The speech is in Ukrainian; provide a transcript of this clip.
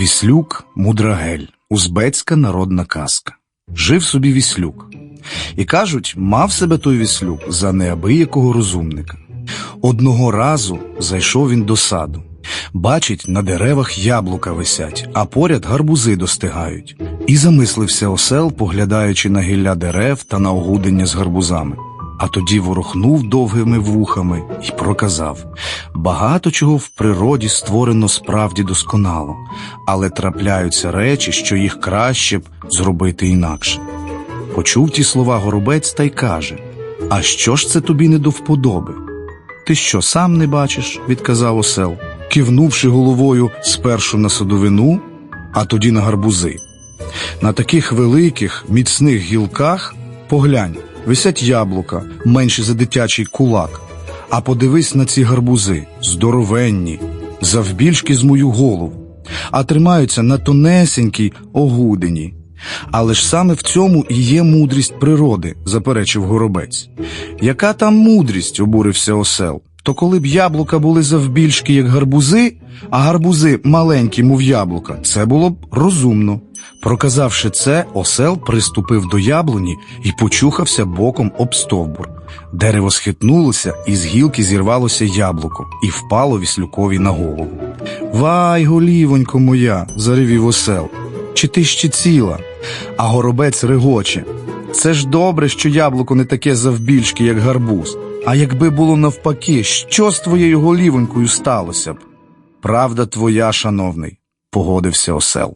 Віслюк Мудрагель, узбецька народна казка. Жив собі віслюк. І кажуть, мав себе той віслюк за неабиякого розумника. Одного разу зайшов він до саду. Бачить, на деревах яблука висять, а поряд гарбузи достигають. І замислився осел, поглядаючи на гілля дерев та на огудення з гарбузами. А тоді ворухнув довгими вухами і проказав багато чого в природі створено справді досконало, але трапляються речі, що їх краще б зробити інакше. Почув ті слова горобець та й каже: А що ж це тобі не до вподоби? Ти що, сам не бачиш? відказав осел, кивнувши головою спершу на садовину, а тоді на гарбузи. На таких великих, міцних гілках поглянь, висять яблука, менші за дитячий кулак. А подивись на ці гарбузи, здоровенні, завбільшки з мою голову, а тримаються на тонесенькій огудині. Але ж саме в цьому і є мудрість природи, заперечив горобець. Яка там мудрість? обурився осел. То коли б яблука були завбільшки, як гарбузи, а гарбузи маленькі, мов яблука, це було б розумно. Проказавши це, осел приступив до яблуні і почухався боком об стовбур. Дерево схитнулося, і з гілки зірвалося яблуко і впало віслюкові на голову. Вай, голівонько моя, заревів осел. Чи ти ще ціла? А горобець регоче. Це ж добре, що яблуко не таке завбільшки, як гарбуз. А якби було навпаки, що з твоєю голівонькою сталося б? Правда твоя, шановний, погодився осел.